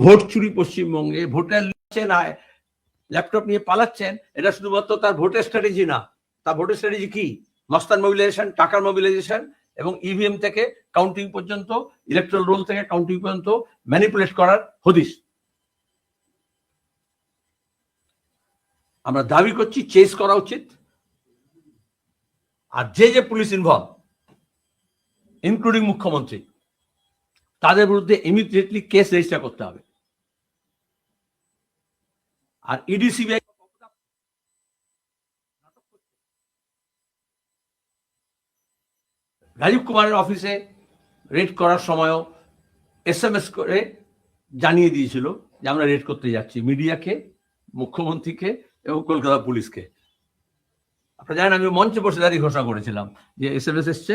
Vote চুরি পশ্চিমবঙ্গে, voter নিচ্ছেন আয় ল্যাপটপ নিয়ে পালাচ্ছেন, এটা শুধুমাত্র তার ভোটের স্ট্র্যাটেজি না, তার ভোটের স্ট্র্যাটেজি কি? মস্তান মোবিলাইজেশন টাকার মোবিলাইজেশন এবং ইভিএম থেকে কাউন্টিং পর্যন্ত ইলেকট্রাল রোল থেকে কাউন্টিং পর্যন্ত ম্যানিপুলেট করার হদিস আমরা দাবি করছি চেস করা উচিত। আর যে যে পুলিশ ইনভলভ ইনক্লুডিং মুখ্যমন্ত্রী, তাদের বিরুদ্ধে ইমিডিয়েটলি কেস রেজিস্টার করতে হবে। আর E ইডি সিবিআই রাজীব কুমারের অফিসে রেড করার সময়ও এস এম এস করে জানিয়ে দিয়েছিল যে আমরা রেড করতে যাচ্ছি, মিডিয়াকে, মুখ্যমন্ত্রীকে এবং কলকাতা পুলিশকে। আপনারা জানেন, আমি মঞ্চে বসে দাঁড়িয়ে ঘোষণা করেছিলাম যে এস এম এস এসছে,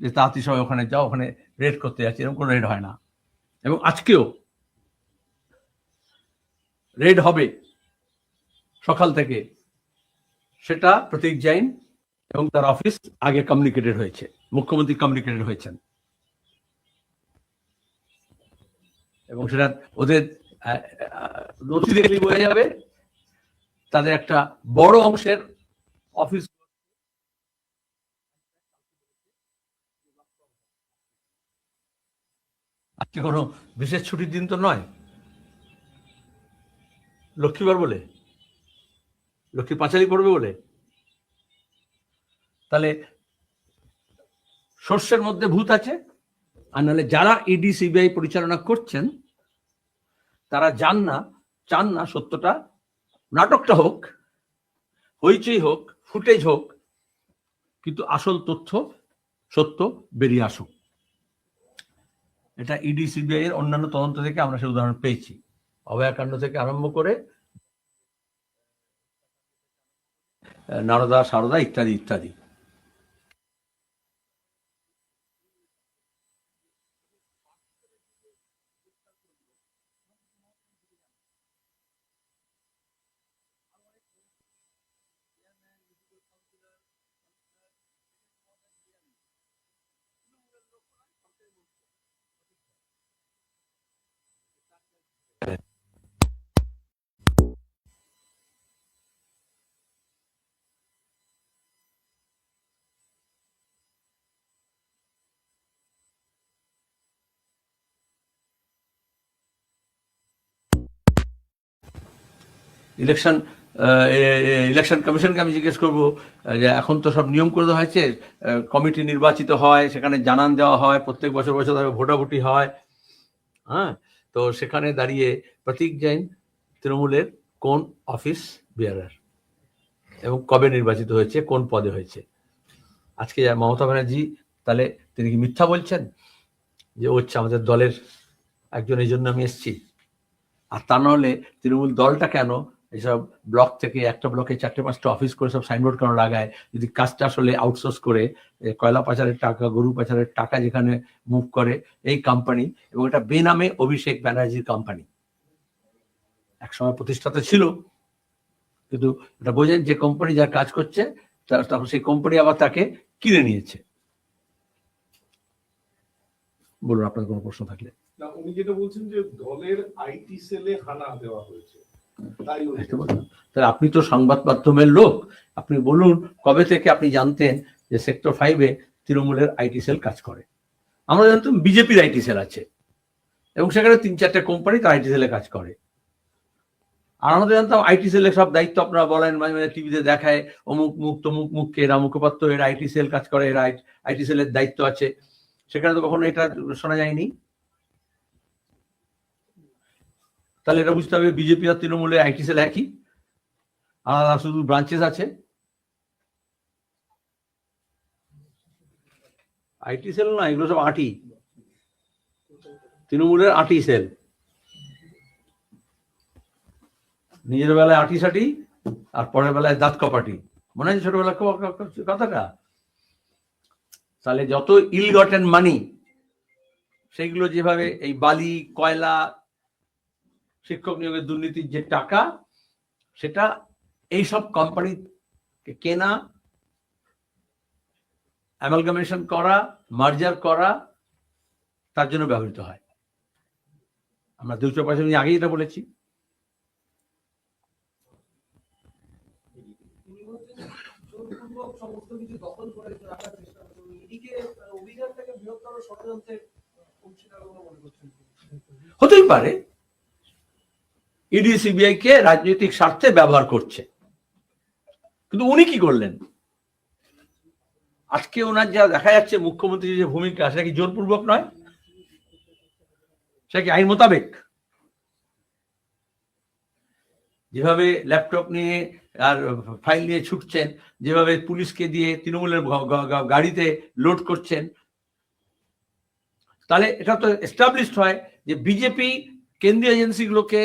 যে তাঁতি সবাই ওখানে যাও, ওখানে রেড করতে যাচ্ছি, এরকম কোনো রেড হয় না। এবং আজকেও রেড হবে। সকাল থেকে। সেটা প্রতীক জৈন এবং তার অফিস আগে কমিউনিকেটেড হয়েছে। মুখ্যমন্ত্রী কমিউনিকেটেড হয়েছেন। এবং সেটা ওদের নথি দেখলেই বোঝা যাবে, তাদের একটা বড় অংশের অফিস আজকে কোনো বিশেষ ছুটির দিন তো নয়। লক্ষ্মীবার বলে? লক্ষ্মী পাঁচালি পড়বে বলে? তাহলে শস্যের মধ্যে ভূত আছে, আর নাহলে যারা ইডি সিবিআই পরিচালনা করছেন, তারা যান না, চান না সত্যটা। নাটকটা হোক, হইচই হোক, ফুটেজ হোক, কিন্তু আসল তথ্য সত্য বেরিয়ে আসুক। এটা ইডি সিবিআই এর অন্যান্য তদন্ত থেকে আমরা সে উদাহরণ পেয়েছি। অভয়াকাণ্ড থেকে আরম্ভ করে নারদা সারদা ইত্যাদি ইত্যাদি। ইলেকশন ইলেকশন কমিশনকে আমি জিজ্ঞেস করব যে এখন তো সব নিয়ম করে দেওয়া হয়েছে কমিটি নির্বাচিত হয়, সেখানে জানান দেওয়া হয়, প্রত্যেক বছর বছর ধরে ভোটাভুটি হয়। হ্যাঁ তো সেখানে দাঁড়িয়ে প্রতীক জৈন তৃণমূলের কোন অফিস বিয়ারার এবং কবে নির্বাচিত হয়েছে, কোন পদে হয়েছে? আজকে মমতা ব্যানার্জি, তাহলে তিনি কি মিথ্যা বলছেন? যে হচ্ছে আমাদের দলের একজন, এই জন্য আমি এসেছি। আর তা নাহলে তৃণমূল দলটা কেন এসব ব্লক থেকে একটা ব্লকে চারটে পাঁচটা অফিস করে সব সাইনবোর্ড কেন লাগায়? যদি কাজটা আসলে আউটসোর্স করে কয়লা পাচারের টাকা, গরু পাচারের টাকা যেখানে মুভ করে এই কোম্পানি এবং এটা বেনামে অভিষেক ব্যানার্জির কোম্পানি একসময় প্রতিষ্ঠাতা ছিল, কিন্তু এটা বোঝেন যে কোম্পানি যার কাজ করছে তখন সেই কোম্পানি আবার তাকে কিনে নিয়েছে। বলুন, আপনার কোনো প্রশ্ন থাকলে। উনি যেটা বলছেন যে দলের আইটি সেলে হানা দেওয়া হয়েছে। তাহলে আপনি তো সংবাদ মাধ্যমের লোক। আপনি বলুন, কবে থেকে আপনি জানতেন যে সেক্টর ফাইভে তৃণমূলের আইটি সেল কাজ করে? আমরা জানতাম বিজেপির আইটি সেল আছে। এবং সেখানে তিন চারটে কোম্পানি তার আইটি সেলে কাজ করে। আর আমাদের জানতাম আইটি সেলের সব দায়িত্ব আপনারা বলেন, মাঝে মাঝে টিভিতে দেখায়, অমুক মুখ, তমুক মুখকে এরা মুখপাত্র, এরা আইটি সেল কাজ করে, এরা আইটি সেলের দায়িত্ব আছে। সেখানে তো কখনো এটা শোনা যায়নি। তাহলে এটা বুঝতে হবে বিজেপি আর তৃণমূলের আইটি সেল একই? আলাদা শুধু ব্রাঞ্চেস আছে? আইটি সেল না, এগুলো সব আটি তৃণমূলের আটি সেল নিজের বেলায় আটি সাটি, আর পরের বেলায় দাঁত কপাটি। মনে আছে ছোটবেলা কথাটা? তাহলে যত ইল গটেন মানি সেগুলো যেভাবে এই বালি, কয়লা শিক্ষক নিয়োগের দুর্নীতির যে টাকা, সেটা এইসব কোম্পানি কেনা অ্যামালগামেশন করা মার্জার করা, তার জন্য ব্যবহৃত হয়। আমরা দুশো পয়সা আগেই এটা বলেছি। হতেই পারে। ইডি, সিবিআই কে রাজনৈতিক স্বার্থে ব্যবহার করছে। কিন্তু উনি কি করলেন? আজকে ওনার যা দেখা যাচ্ছে, মুখ্যমন্ত্রীর যে ভূমিকা, সেটা কি জোরপূর্বক নয়? সেটা কি আইন মোতাবেক? যেভাবে ল্যাপটপ নিয়ে আর ফাইল নিয়ে ছুটছেন, যেভাবে পুলিশকে দিয়ে তৃণমূলের গাড়িতে লোড করছেন, তাহলে এটা তো এস্টাবলিশড হয় যে বিজেপি কেন্দ্রীয় এজেন্সিগুলোকে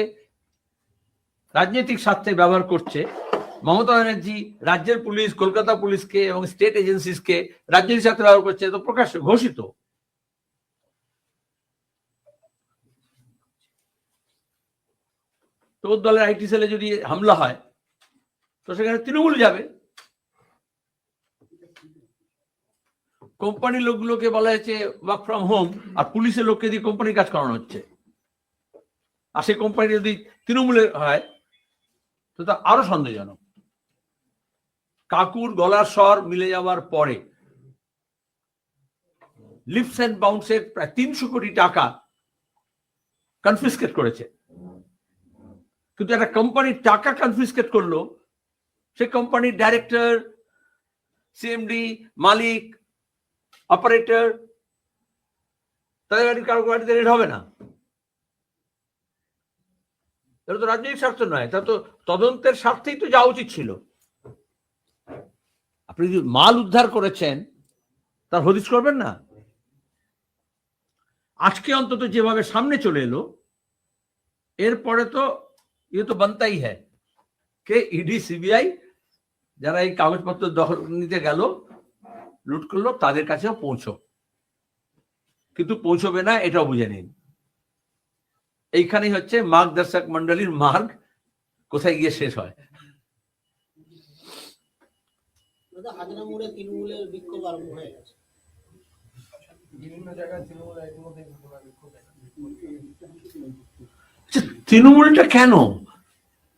রাজনৈতিক স্বার্থে ব্যবহার করছে। মমতা ব্যানার্জি রাজ্যের পুলিশ, কলকাতা পুলিশকে এবং স্টেট এজেন্সিসকে রাজনৈতিক স্বার্থে ব্যবহার করছে তো প্রকাশ্য ঘোষিত। তো ওর দলের আইটি সেলে যদি হামলা হয়, তো সেখানে তৃণমূল যাবে। কোম্পানির লোকগুলোকে বলা হয়েছে ওয়ার্ক ফ্রম হোম আর পুলিশের লোককে দিয়ে কোম্পানির কাজ করানো হচ্ছে। আর সেই কোম্পানি যদি তৃণমূলের হয় তো আরও সন্দেহজনক। কাকুর গলার স্বর মিলে যাওয়ার পরে লিপস অ্যান্ড বাউন্সের প্রায় তিনশো কোটি টাকা কনফিসকেট করেছে। কিন্তু একটা কোম্পানির টাকা কনফিসকেট করল, সে কোম্পানির ডাইরেক্টর সিএমডি মালিক অপারেটর তাদের গাড়ির কারও গাড়িতে রেড হবে না। এটা তো রাজনৈতিক স্বার্থ নয় তা তো তদন্তের স্বার্থেই তো যাওয়া উচিত ছিল। আপনি যদি মাল উদ্ধার করেছেন, তার হদিস করবেন না? আজকে অন্তত যেভাবে সামনে চলে এলো, এরপরে তো ইয়ে তো বানতাই হ্যাঁ কে? ইডি, সিবিআই, যারা এই কাগজপত্র দখল নিতে গেল, লুট করল, তাদের কাছেও পৌঁছো। কিন্তু পৌঁছবে না, এটাও বুঝে নিন। এইখানেই হচ্ছে মার্গদর্শক মন্ডলীর মার্গ। কোথায় গিয়ে শেষ হয়? তৃণমূলটা কেন?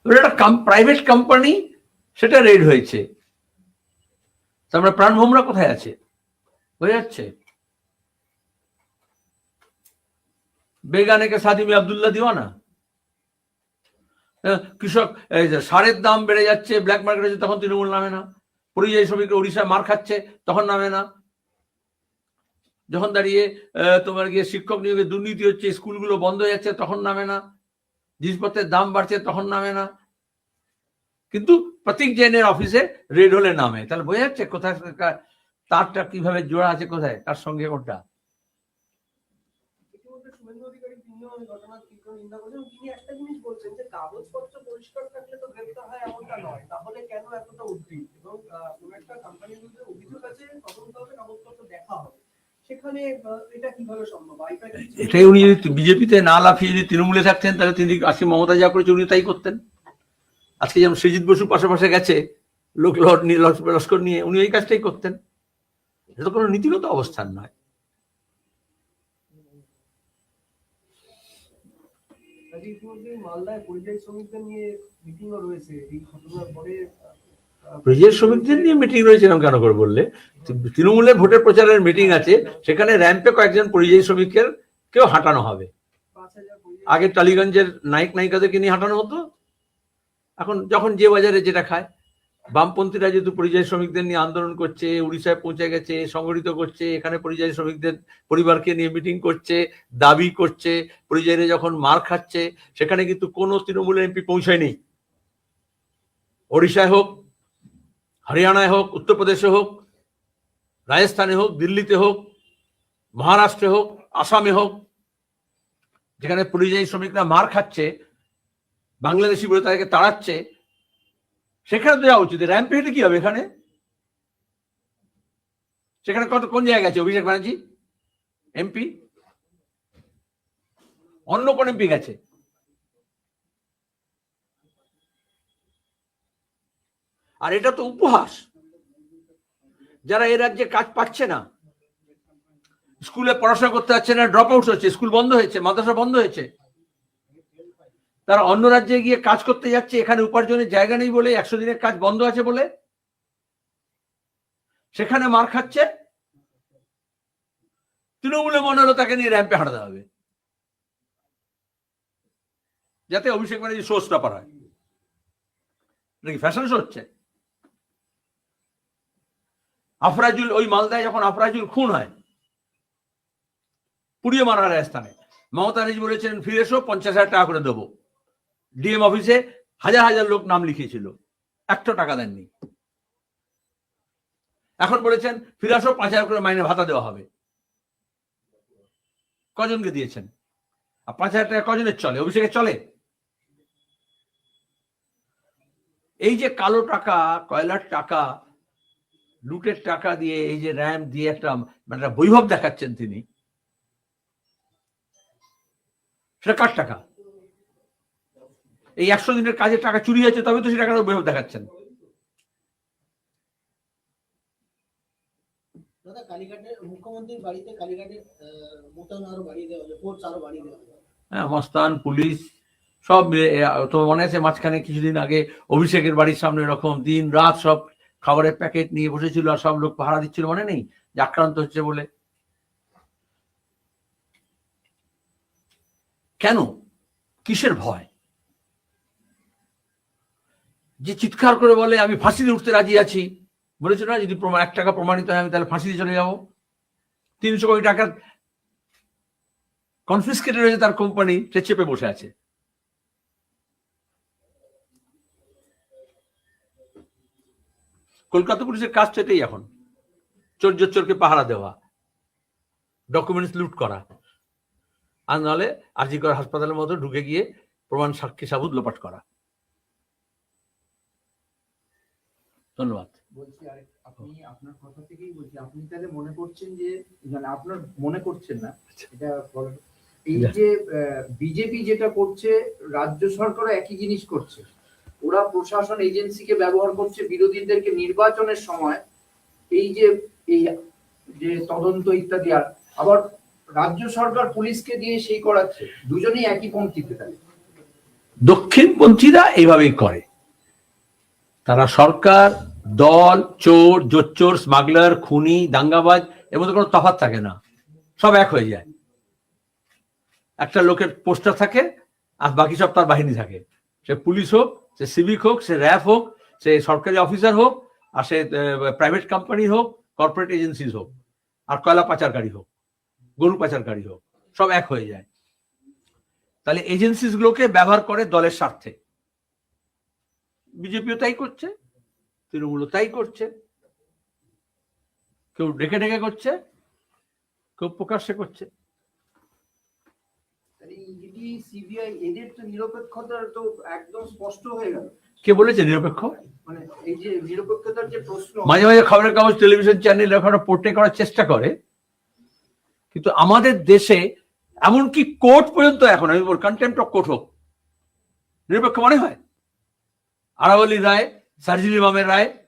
ওটা একটা প্রাইভেট কোম্পানি সেটা রেড হয়েছে। তারপরে প্রাণভোমরা কোথায় আছে? বোঝা যাচ্ছে? বেগানে কে সাথী মে আবদুল্লাহ দিওয়ানা কৃষক, এই যে সারের দাম বেড়ে যাচ্ছে ব্ল্যাক মার্কেট তখন তৃণমূল নামে না। পরিযায়ী শ্রমিকরা উড়িষ্যায় মার খাচ্ছে, তখন নামে না। যখন দাঁড়িয়ে তোমার গিয়ে শিক্ষক নিয়োগে দুর্নীতি হচ্ছে, স্কুলগুলো বন্ধ হয়ে যাচ্ছে, তখন নামে না। জিনিসপত্রের দাম বাড়ছে, তখন নামে না। কিন্তু প্রতীক জৈনের অফিসে রেড হলে নামে। তাহলে বোঝা যাচ্ছে কোথায়, তারটা কীভাবে জোড়া আছে কোথায়, তার সঙ্গে কোনটা ইতিমধ্যে শুভেন্দু অধিকারী তিনিও এই ঘটনার তীব্র নিন্দা করেছেন তিনি একটা জিনিস বলছেন যে কাগজপত্র পরিষ্কার থাকলে তো গ্রেপ্তার হয় এমনটা নয়। তাহলে কেন এতটা উদ্বিগ্ন? এবং কোনো একটা কোম্পানির বিরুদ্ধে অভিযোগ আছে তদন্ত হবে কাগজপত্র দেখা হবে। সেখানে এটাই উনি যদি বিজেপিতে না লাফিয়ে যদি তৃণমূলে থাকতেন, তাহলে তিনি আজকে মমতা যা করেছে উনি তাই করতেন। আজকে যেমন সৃজিত বসু পাশে পাশে গেছে, লোক লস্কর নিয়ে, উনি এই কাজটাই করতেন। এটা তো কোনো নীতিগত অবস্থান নয়। ইতিমধ্যে মালদায় পরিযায়ী শ্রমিকদের নিয়ে মিটিংও রয়েছে। এই ঘটনার পরে পরিযায়ী শ্রমিকদের নিয়ে মিটিং রয়েছে এরকম কেন করে বললে? তৃণমূলের ভোটের প্রচারের মিটিং আছে সেখানে র্যাম্পে কয়েকজন পরিযায়ী শ্রমিকের কেউ হাঁটানো হবে। আগে টালিগঞ্জের নায়ক নায়িকাদেরকে নিয়ে হাঁটানো হতো। এখন যখন যে বাজারে যেটা খায় বামপন্থীরা যেহেতু পরিযায়ী শ্রমিকদের নিয়ে আন্দোলন করছে, উড়িষ্যায় পৌঁছে গেছে, সংগঠিত করছে, এখানে পরিযায়ী শ্রমিকদের পরিবারকে নিয়ে মিটিং করছে, দাবি করছে, পরিযায়ীরা যখন মার খাচ্ছে, সেখানে কিন্তু কোনো তৃণমূল এমপি পৌঁছায়নি। ওড়িশায় হোক, হরিয়ানায় হোক, উত্তরপ্রদেশে হোক, রাজস্থানে হোক, দিল্লিতে হোক, মহারাষ্ট্রে হোক, আসামে হোক, যেখানে পরিযায়ী শ্রমিকরা মার খাচ্ছে, বাংলাদেশি বলে তাদেরকে তাড়াচ্ছে সেখানে তো যাওয়া উচিত। র্যাম্পে হেঁটে কি হবে এখানে? সেখানে কত কোন জায়গায় আছে অভিষেক ব্যানার্জি? এমপি অন্য কোন এমপি গেছে? আর এটা তো উপহাস। যারা এ রাজ্যে কাজ পাচ্ছে না, স্কুলে পড়াশোনা করতে পারছে না ড্রপ আউট হচ্ছে, স্কুল বন্ধ হয়েছে, মাদ্রাসা বন্ধ হয়েছে তারা অন্য রাজ্যে গিয়ে কাজ করতে যাচ্ছে, এখানে উপার্জনের জায়গা নেই বলে, একশো দিনের কাজ বন্ধ আছে বলে? সেখানে মার খাচ্ছে? তৃণমূলে মনে হলো তাকে নিয়ে র্যাম্পে হাঁটাতে হবে। যাতে অভিষেক ব্যানার্জি শো স্টপার হয়। নাকি ফ্যাশন শো হচ্ছে? আফরাজুল, ওই মালদায় যখন আফরাজুল খুন হয়, পুড়িয়ে মারা স্থানে মমতা বলেছেন, ফিরে এসো, পঞ্চাশ হাজার টাকা করে দেবো। ডিএম অফিসে হাজার হাজার লোক নাম লিখিয়েছিল। একটা টাকা দেননি। এখন বলেছেন, ফিরে আসো, পাঁচ হাজার করে মাইনে ভাতা দেওয়া হবে। কজনকে দিয়েছেন? আর পাঁচ হাজার টাকা কজনের চলে? অভিষেকের চলে? এই যে কালো টাকা, কয়লার টাকা, লুটের টাকা দিয়ে, এই যে র্যাম দিয়ে একটা মানে একটা বৈভব দেখাচ্ছেন তিনি, সেটা কার টাকা? এই একশো দিনের কাজের টাকা চুরি হয়েছে তবে তো সে টাকাটা বৈভব দেখাচ্ছেন। হ্যাঁ মস্তান পুলিশ সব মিলে তো মনে আছে মাঝখানে কিছুদিন আগে অভিষেকের বাড়ির সামনে এরকম দিন রাত সব খাবারের প্যাকেট নিয়ে বসেছিল আর সব লোক পাহারা দিচ্ছিল মনে নেই? যে আক্রান্ত হচ্ছে বলে। কেন? কিসের ভয়? যে চিৎকার করে বলে, আমি ফাঁসিতে উঠতে রাজি আছি। বলেছিল না, যদি এক টাকা প্রমাণিত হয়, আমি তাহলে ফাঁসিতে চলে যাব। তিনশো কোটি টাকা কনফিসকেটেড হয়েছে তার কোম্পানি, সে চেপে বসে আছে। কলকাতা পুলিশের কাজ তো এটাই এখন। চোর চোরকে পাহারা দেওয়া ডকুমেন্টস লুট করা। আর নাহলে আজিকর হাসপাতালের মতো ঢুকে গিয়ে প্রমাণ সাক্ষী সাবুত লোপাট করা। ধন্যবাদ। বলছি আরেক আপনি আপনার কথা থেকেই বলছি আপনি তাহলে মনে করছেন যে মানে আপনার মনে করছেন না এটা এই যা। যে বিজেপি যেটা করছে রাজ্য সরকারও একই জিনিস করছে। ওরা প্রশাসন এজেন্সিকে ব্যবহার করছে বিরোধীদেরকে নির্বাচনের সময়। এই যে এই যে তদন্ত ইত্যাদি আর আবার রাজ্য সরকার পুলিশকে দিয়ে সেই করাচ্ছে। দুজনেই একই পঙ্ক্তিতে তাহলে। দক্ষিণপন্থীরা এইভাবেই করে। তারা সরকার, দল, চোর, জোচ্চোর, স্মাগলার, খুনি, দাঙ্গাবাজ এর মধ্যে কোনো তফাৎ থাকে না। সব এক হয়ে যায়। একটা লোকের পোস্টার থাকে, আর বাকি সব তার বাহিনী থাকে। সে পুলিশ হোক, সে সিভিক হোক, সে র্যাব হোক, সে সরকারি অফিসার হোক, আর সে প্রাইভেট কোম্পানি হোক, কর্পোরেট এজেন্সিজ হোক, আর কয়লা পাচারকারী হোক, গরু পাচারকারী হোক, সব এক হয়ে যায়। তাহলে এজেন্সিস গুলোকে ব্যবহার করে দলের স্বার্থে। বিজেপিও তাই করছে তৃণমূলও তাই করছে। কেউ ডেকে ডেকে করছে কেউ প্রকাশ্যে করছে। তাহলে ইডি সিবিআই এদের তো নিরপেক্ষতা তো একদম স্পষ্ট হয়ে গেল। কে বলেছে নিরপেক্ষ? মানে এই যে নিরপেক্ষতার যে প্রশ্ন। মাঝে মাঝে খবরের কাগজ টেলিভিশন চ্যানেল এখানে পোর্টে করার চেষ্টা করে। কিন্তু আমাদের দেশে এমনকি কোর্ট পর্যন্ত এখন আমি বল কন্টেম্প অফ কোর্ট হোক নিরপেক্ষ মনে হয়। আরাবলী রায়, সার্জিল ইমামের রায়,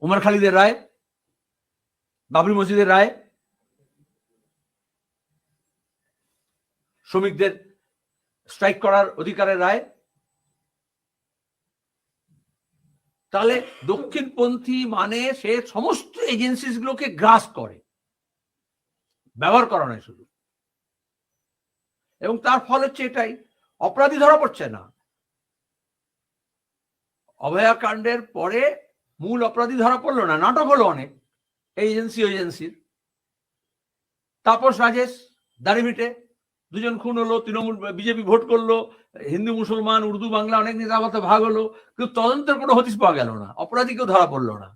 উমর খালিদের রায়, বাবরি মসজিদের রায়, শ্রমিকদের স্ট্রাইক করার অধিকারের রায়। তাহলে দক্ষিণপন্থী মানে সে সমস্ত এজেন্সিস গুলোকে গ্রাস করে। ব্যবহার করা নয় শুধু। এবং তার ফল হচ্ছে এটাই, অপরাধী ধরা পড়ছে না। অভয়াকাণ্ডের পরে মূল অপরাধী ধরা পড়ল না, নাটক হলো অনেক এজেন্সি এজেন্সির তাপস রাজেশ দাড়িমিটে দুজন খুন হলো, তৃণমূল, বিজেপি ভোট করল, হিন্দু, মুসলমান, উর্দু, বাংলা অনেক নেতা মতো ভাগ হলো, কিন্তু তদন্তের কোনো হদিস পাওয়া গেল না, অপরাধী কেউ ধরা পড়ল না।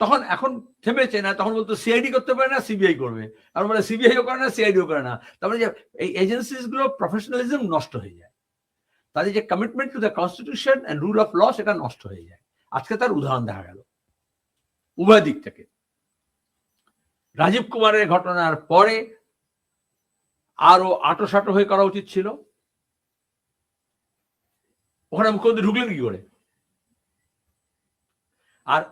তখন এখন থেমেছে না, তখন বলতো সিআইডি করতে পারে না সিবিআই করবে। আর বলে সিবিআইও করে না সিআইডিও করে না। তারপরে যে এই এজেন্সিসগুলো প্রফেশনালিজম নষ্ট হয়ে যায়। তাদের যে commitment to the constitution and rule of law সেটা নষ্ট হয়ে যায়। আজকে তার উদাহরণ দেখা গেল। উভয় দিক থেকে। রাজীব কুমারের ঘটনার পরে আরও আটোসাটো হয়ে করা উচিত ছিল। ওখানে মুখ্যমন্ত্রী ঢুকলেন কি করে? আর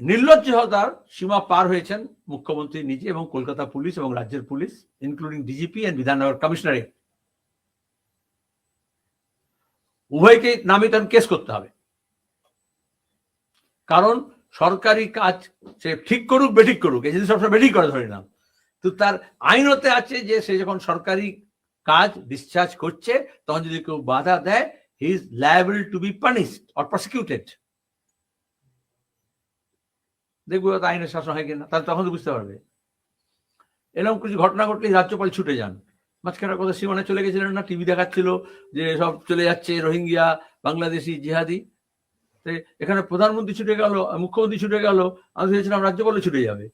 নির্লজ্জতার সীমা পার হয়েছেন মুখ্যমন্ত্রী নিজে এবং কলকাতা পুলিশ এবং রাজ্যের police including DGP and Bidhannagar commissionerate উভয়কে নামে তখন কেস করতে হবে। কারণ সরকারি কাজ সে ঠিক করুক, বেঠিক করুক, এই যদি সবসময় বেঠিক করে ধরে নাম তো তার আইনতে আছে যে সে যখন সরকারি কাজ ডিসচার্জ করছে, তখন যদি কেউ বাধা দেয় he is liable to be punished or prosecuted দেখব আইনের শাসন হয় কিনা, তাহলে তখন তো বুঝতে পারবে। এরকম কিছু ঘটনা ঘটলেই রাজ্যপাল ছুটে যান। মাঝখানে কথা সীমানে চলে গেছিলেন না? টিভি দেখাচ্ছিল যে সব চলে যাচ্ছে রোহিঙ্গিয়া বাংলাদেশি জিহাদি। এখানে প্রধানমন্ত্রী ছুটে গেল মুখ্যমন্ত্রী ছুটে গেল আমি ভেবেছিলাম রাজ্যপালও ছুটে যাবে।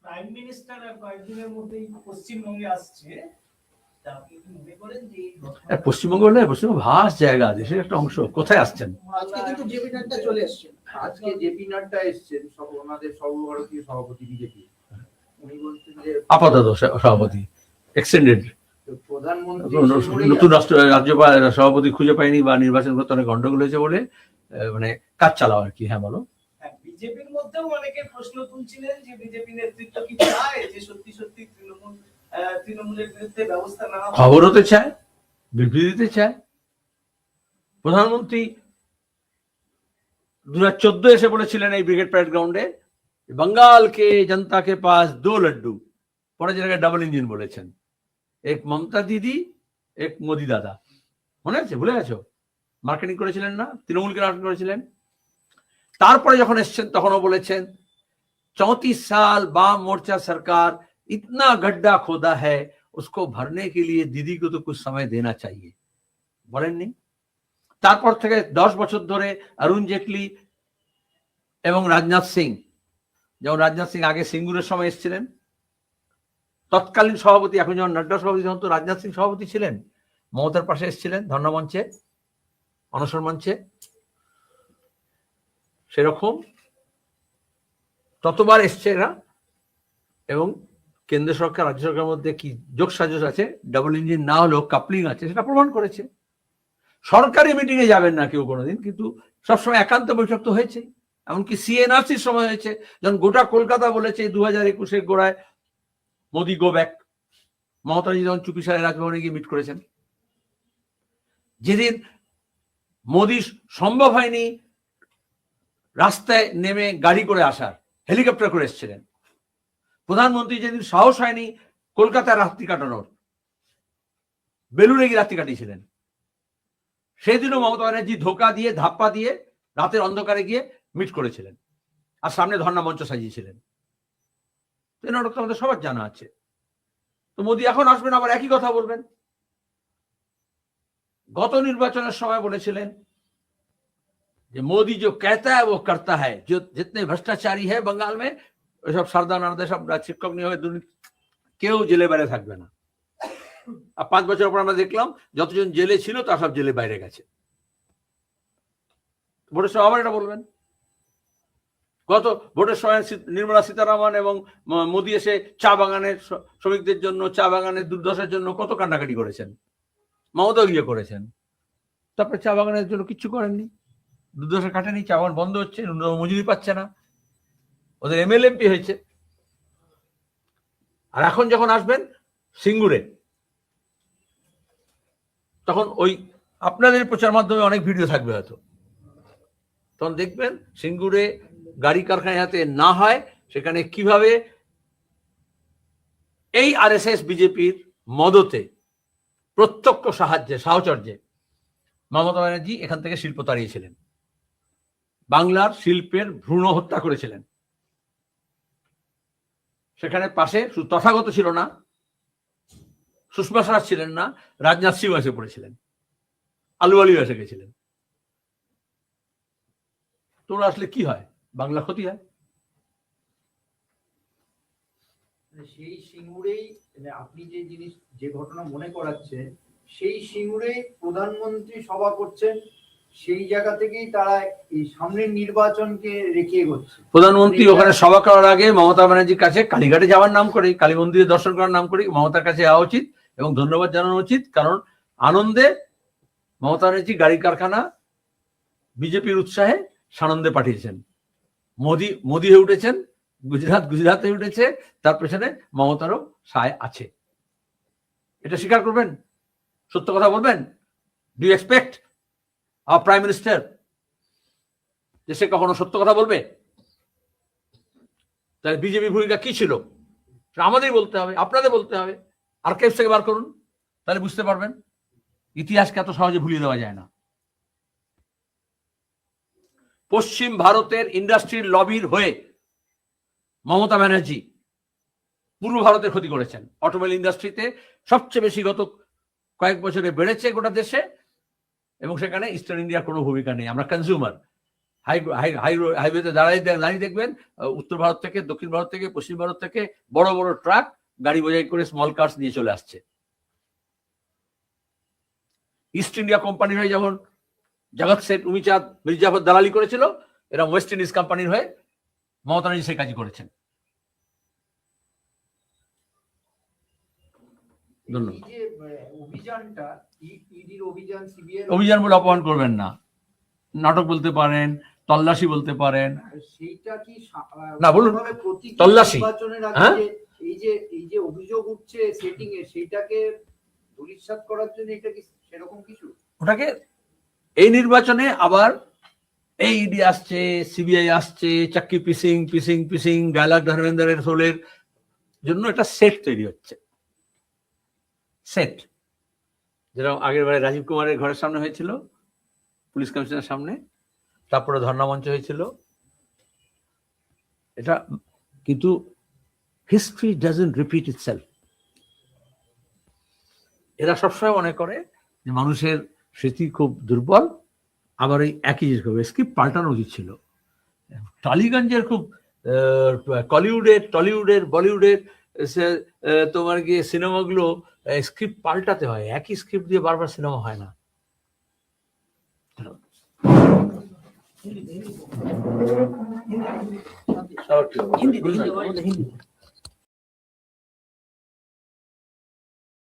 প্রাইম মিনিস্টার আর কয়েকদিনের মধ্যেই পশ্চিমবঙ্গে আসছে। তা আপনি কি করেন যে এই ঘটনা- আর পশ্চিমবঙ্গ হলে পশ্চিমবঙ্গ ভাস জায়গা দেশের একটা অংশ। কোথায় আসছেন? আজকে কিন্তু জেপি নাড্ডা চলে এসছেন। আজকে জেপি নাড্ডা এসছেন সব ওনাদের সর্বভারতীয় সভাপতি বিজেপি। আপাতত সভাপতি এক্সটেন্ডেড প্রধানমন্ত্রী নতুন রাষ্ট্র রাজ্যপাল সভাপতি খুঁজে পায়নি বা নির্বাচন করতে অনেক গন্ডগোল হয়েছে বলে মানে কাজ চালাও আর কি হ্যাঁ বলো। হ্যাঁ, বিজেপির মধ্যেও অনেকে প্রশ্ন তুলছিলেন যে বিজেপি নেতৃত্ব কি চায় যে সত্যি সত্যি তৃণমূল তৃণমূলের বিরুদ্ধে ব্যবস্থা? খবর হতে চায় বিবৃতি দিতে চায়। প্রধানমন্ত্রী দু হাজার চোদ্দ এসে বলেছিলেন এই ব্রিগেড প্যারেড গ্রাউন্ডে बंगाल के जनता के पास दो लड्डू পরে জায়গায় ডাবল ইঞ্জিন বলেছেন এক মমতা দিদি এক মোদি দাদা মনে আছে ভুলে গেছো মার্কেটিং করেছিলেন না তৃণমূলকে মার্কেটিং করেছিলেন তারপরে যখন এসছেন তখনও বলেছেন चौंतीस साल वाम मोर्चा सरकार इतना गड्ढा खोदा है उसको भरने के लिए दीदी को तो कुछ समय देना चाहिए বলেননি তারপর থেকে দশ বছর ধরে অরুণ জেটলি এবং রাজনাথ সিং যেমন রাজনাথ সিং আগে সিঙ্গুরের সময় এসেছিলেন। তৎকালীন সভাপতি, এখন যখন নাড্ডা সভাপতি তখন তো রাজনাথ সিং সভাপতি ছিলেন, মমতার পাশে এসেছিলেন ধর্ণা মঞ্চে, অনশন মঞ্চে। সেরকম ততবার এসছে এরা এবং কেন্দ্র সরকার, রাজ্য সরকারের মধ্যে কি যোগ সাজস আছে, ডাবল ইঞ্জিন না হলেও কাপলিং আছে, সেটা প্রমাণ করেছে। সরকারি মিটিংয়ে যাবেন না কেউ কোনোদিন, কিন্তু সবসময় একান্ত বৈঠক তো হয়েছে এমনকি সিএনআরসির সময় হয়েছে, যখন গোটা কলকাতা বলেছে দু হাজার একুশের গোড়ায় মোদি গো ব্যাক মমতাজি যখন চুপিসারে রাজভবনে গিয়ে মিট করেছেন। যেদিন মোদি সম্ভব হয়নি রাস্তায় নেমে গাড়ি করে আসার, হেলিকপ্টার করে এসেছিলেন। প্রধানমন্ত্রী যেদিন সাহস হয়নি কলকাতায় রাত্রি কাটানোর, বেলুড়ে গিয়ে রাত্রি কাটিয়েছিলেন। সেদিনও মমতা ব্যানার্জি ধোকা দিয়ে, ধাপ্পা দিয়ে, রাতের অন্ধকারে গিয়ে মিট করেছিলেন। আর সামনে ধর্ণা মঞ্চ সাজিয়েছিলেন। এই তো আমাদের সবার জানা আছে। তো মোদি এখন আসবেন, আবার একই কথা বলবেন। গত নির্বাচনের সময় বলেছিলেন যে মোদি যে কেতা ও কর্তা হ্যাঁ জিতনে ভ্রষ্টাচারী হ্যাঁ বঙ্গাল মে, ওইসব সারদা নারদা সব শিক্ষক নিয়ে দুর্নীতি কেউ জেলে বাইরে থাকবে না। আর পাঁচ বছর পর আমরা দেখলাম, যতজন জেলে ছিল, তা সব জেলে বাইরে গেছে। ভোটের সব আবার এটা বলবেন। গত ভোটের সময় নির্মলা সীতারামন এবং মোদী এসে চা বাগানের শ্রমিকদের জন্য, চা বাগানের দুর্দশার জন্য কত কান্নাকাটি করেছেন? মমতা গিয়ে করেছেন। তারপরে চা বাগানের জন্য কিচ্ছু করেননি। দুর্দশা কাটেনি, চা বাগান বন্ধ হচ্ছে ন্যূনতম মজুরি পাচ্ছে না। ওদের এম এমএলএমপি হয়েছে। আর এখন যখন আসবেন, সিঙ্গুরে, তখন ওই আপনাদের প্রচার মাধ্যমে অনেক ভিডিও থাকবে হয়তো। তখন দেখবেন সিঙ্গুরে গাড়ি কারখানা যাতে না হয়, সেখানে কীভাবে এই আরএসএস বিজেপির মদতে, প্রত্যক্ষ সাহায্যে, সাহচর্যে মমতা ব্যানার্জি এখান থেকে শিল্প তাড়িয়েছিলেন। বাংলার শিল্পের ভ্রূণ হত্যা করেছিলেন। সেখানে পাশে তথাগত ছিল না, সুষমা স্বরাজ ছিলেন না, রাজনাথ সিং এসে পড়েছিলেন আলু আলিও এসে গেছিলেন। তোমরা আসলে কি হয়? বাংলা ক্ষতি হয়? সেই সিঙ্গুরেই মানে আপনি যে জিনিস যে ঘটনা মনে করাচ্ছে সেই সিঙ্গুরেই প্রধানমন্ত্রী সভা করছেন সেই জায়গা থেকেই তারা এই সামনের নির্বাচনকে রেখে এগোচ্ছে। প্রধানমন্ত্রী ওখানে সভা করার আগে মমতা ব্যানার্জির কাছে কালীঘাটে যাওয়ার নাম করে কালী মন্দিরে দর্শন করার নাম করে মমতার কাছে যাওয়া উচিত এবং ধন্যবাদ জানানো উচিত কারণ আনন্দে মমতা ব্যানার্জি গাড়ি কারখানা বিজেপির উৎসাহে সানন্দে পাঠিয়েছেন। মোদি মোদি হয়ে উঠেছেন, গুজরাট গুজরাট হয়ে উঠেছে, তার পেছনে মমতারও সায় আছে। এটা স্বীকার করবেন? সত্য কথা বলবেন? Do expect our prime minister যে সে কখনো সত্য কথা বলবে? তাহলে বিজেপি ভূমিকা কি ছিল? আমাদেরই বলতে হবে, আপনাদের বলতে হবে। আর্কাইভস থেকে বার করুন, তাহলে বুঝতে পারবেন। ইতিহাসকে এত সহজে ভুলিয়ে দেওয়া যায় না। পশ্চিম ভারতের ইন্ডাস্ট্রির লবির হয়ে মমতা ব্যানার্জি পূর্ব ভারতের ক্ষতি করেছেন। অটোমোবাইল ইন্ডাস্ট্রিতে সবচেয়ে বেশি গত কয়েক বছরে বেড়েছে গোটা দেশে এবং সেখানে ইস্টার্ন ইন্ডিয়ার কোনো ভূমিকা নেই। আমরা কনজিউমার হাই হাই হাইওয়েতে দাঁড়াই দাঁড়িয়ে দেখবেন উত্তর ভারত থেকে, দক্ষিণ ভারত থেকে, পশ্চিম ভারত থেকে বড় বড় ট্রাক গাড়ি বোঝাই করে স্মল কার্স নিয়ে চলে আসছে। ইস্ট ইন্ডিয়া কোম্পানির হয়ে যেমন জগৎ সেট উমিচাঁদ মির্জাফর দালালি করেছিল এরা ওয়েস্ট ইন্ডিজ কোম্পানির হয়ে মমতা ব্যানার্জি সেই কাজই করেছেন অভিযান বলে অপমান করবেন না নাটক বলতে পারেন তল্লাশি বলতে পারেন সেইটা কি না, বলুন। তল্লাশি। হ্যাঁ? এই যে এই যে অভিযোগ উঠছে সেটিং এ সেইটাকে ধূলিসাৎ করার জন্য এটা কি সেরকম কিছু ওটাকে এই নির্বাচনে আবার এই ইডি আসছে, সিবিআই আসছে, চাক্কি পিসিং পিসিং পিসিং ডায়লগ ধর্মেন্দ্রের সোলের জন্য একটা সেট তৈরি হচ্ছে। সেট। যেরকম আগের বারে রাজীব কুমারের ঘরের সামনে হয়েছিল, পুলিশ কমিশনের সামনে, তারপরে ধর্ণা মঞ্চ হয়েছিল। এটা কিন্তু হিস্ট্রি ডাজেন্ট রিপিট ইটসেলফ এরা সবসময় মনে করে যে মানুষের স্মৃতি খুব দুর্বল। আবার এই একই জিনিস করবে। স্ক্রিপ্ট পাল্টানো উচিত ছিল। টালিগঞ্জের খুব আহ, কলিউডের টলিউডের বলিউডের তোমার গিয়ে সিনেমাগুলো স্ক্রিপ্ট পাল্টাতে হয়। একই স্ক্রিপ্ট দিয়ে বারবার সিনেমা হয় না। হিন্দি। হিন্দি।